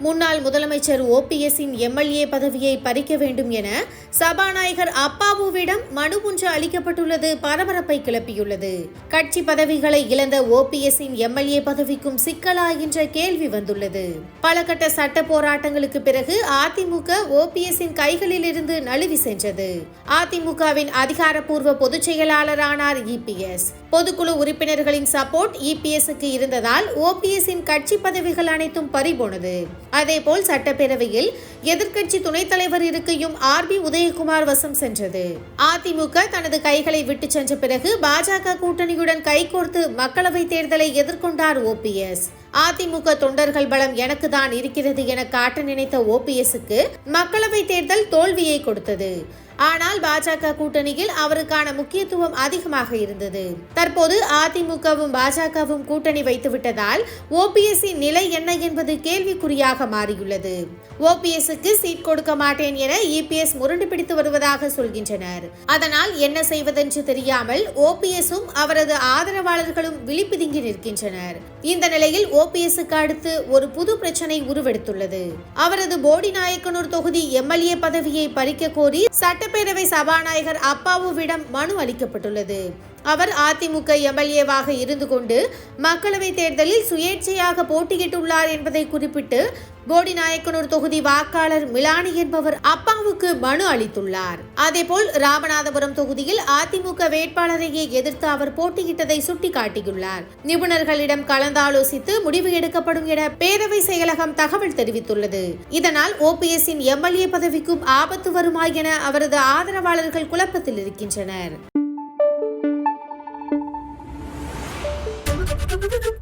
முன்னாள் முதலமைச்சர் ஓபிஎஸ்ஸின் எம்எல்ஏ பதவியை பறிக்க வேண்டும் என சபாநாயகர் அப்பாவுவிடம் மனு ஒன்று அளிக்கப்பட்டுள்ளது பரபரப்பை கிளப்பியுள்ளது. கட்சி பதவிகளை இழந்த ஓபிஎஸ்ஸின் எம்எல்ஏ பதவிக்கும் சிக்கலா என்ற கேள்வி வந்துள்ளது. பல கட்ட சட்ட போராட்டங்களுக்கு பிறகு அதிமுக ஓபிஎஸ்ஸின் கைகளில் இருந்து நழுவி சென்றது. அதிமுகவின் அதிகாரப்பூர்வ பொதுச் செயலாளரானார் இபிஎஸ் பொதுக்குழு உறுப்பினர்களின் சப்போர்ட் இபிஎஸ்க்கு இருந்ததால் ஓபிஎஸ்ஸின் கட்சி பதவிகள் அனைத்தும் பறிபோனது. அதேபோல் சட்டப்பேரவையில் எதிர்க்கட்சி துணைத் தலைவர் இருக்கையும் ஆர் பி உதயகுமார் வசம் சென்றது. அதிமுக தனது கைகளை விட்டு சென்ற பிறகு பாஜக கூட்டணியுடன் கைகோர்த்து மக்களவைத் தேர்தலை எதிர்கொண்டார் ஓபிஎஸ் அதிமுக தொண்டர்கள் பலம் எனக்கு தான் இருக்கிறது என காட்ட நினைத்த ஓபிஎஸ்க்கு மக்களவை தேர்தல் தோல்வியை கொடுத்தது. ஆனால் பாஜக கூட்டணியில் அவருக்கான முக்கியத்துவம் அதிகமாக இருந்தது. தற்போது அதிமுகவும் பாஜகவும் கூட்டணி வைத்துவிட்டதால் ஓபிஎஸ்ஸின் நிலை என்ன என்பது கேள்விக்குறியாக மாறியுள்ளது. ஓபிஎஸ்க்கு சீட் கொடுக்க மாட்டேன் என இபிஎஸ் முரண்டு பிடித்து வருவதாக சொல்கின்றனர். அதனால் என்ன செய்வதென்று தெரியாமல் ஓபிஎஸும் அவரது ஆதரவாளர்களும் விழிப்பிதுங்கி நிற்கின்றனர். இந்த நிலையில் ஓபிஎஸ்க்கு அடுத்து ஒரு புது பிரச்சனை உருவெடுத்துள்ளது. அவரது போடி நாயக்கனூர் தொகுதி எம்எல்ஏ பதவியை பறிக்க கோரி சட்ட சட்டப்பேரவை சபாநாயகர் அப்பாவுவிடம் மனு அளிக்கப்பட்டுள்ளது. அவர் அதிமுக எம்எல்ஏவாக இருந்து கொண்டு மக்களவைத் தேர்தலில் சுயேட்சையாக போட்டியிட்டுள்ளார் என்பதை குறிப்பிட்டு போடி நாயக்கனூர் தொகுதி வாக்காளர் மிலானி என்பவர் அப்பாவுக்கு மனு அளித்துள்ளார். அதேபோல் ராமநாதபுரம் தொகுதியில் அதிமுக வேட்பாளரையே எதிர்த்து அவர் போட்டியிட்டதை சுட்டிக்காட்டியுள்ளார். நிபுணர்களிடம் கலந்தாலோசித்து முடிவு எடுக்கப்படும் என பேரவை செயலகம் தகவல் தெரிவித்துள்ளது. இதனால் ஓபிஎஸ்ஸின் எம்எல்ஏ பதவிக்கும் ஆபத்து வருமா என அவரது ஆதரவாளர்கள் குழப்பத்தில் இருக்கின்றனர். Thank you.